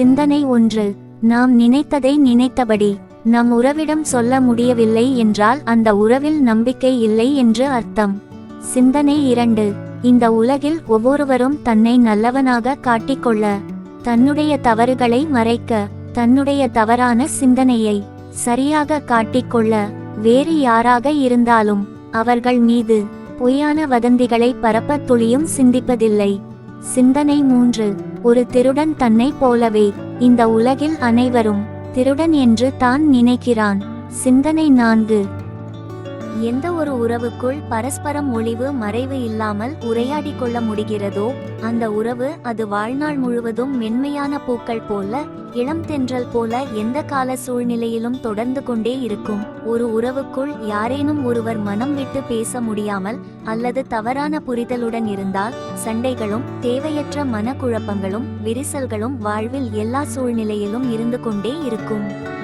சிந்தனை ஒன்று. நாம் நினைத்ததை நினைத்தபடி நம் உறவிடம் சொல்ல முடியவில்லை என்றால் அந்த உறவில் நம்பிக்கை இல்லை என்று அர்த்தம். சிந்தனை இரண்டு. இந்த உலகில் ஒவ்வொருவரும் தன்னை நல்லவனாக காட்டிக்கொள்ள தன்னுடைய தவறுகளை மறைக்க தன்னுடைய தவறான சிந்தனையை சரியாக காட்டிக்கொள்ள வேறு யாராக இருந்தாலும் அவர்கள் மீது பொய்யான வதந்திகளை பரப்ப துளியும் சிந்திப்பதில்லை. சிந்தனை மூன்று. ஒரு திருடன் தன்னைப் போலவே இந்த உலகில் அனைவரும் திருடன் என்று தான் நினைக்கிறான். சிந்தனை நான்கு. எந்த ஒரு உறவுக்குள் பரஸ்பரம் ஒளிவு மறைவு இல்லாமல் உரையாடி கொள்ள முடிகிறதோ அந்த உறவு அது வாழ்நாள் முழுவதும் மென்மையான பூக்கள் போல இளம் தென்றல் போல எந்த கால சூழ்நிலையிலும் தொடர்ந்து கொண்டே இருக்கும். ஒரு உறவுக்குள் யாரேனும் ஒருவர் மனம் விட்டு பேச முடியாமல் அல்லது தவறான புரிதலுடன் இருந்தால் சண்டைகளும் தேவையற்ற மனக்குழப்பங்களும் விரிசல்களும் வாழ்வில் எல்லா சூழ்நிலையிலும் இருந்து கொண்டே இருக்கும்.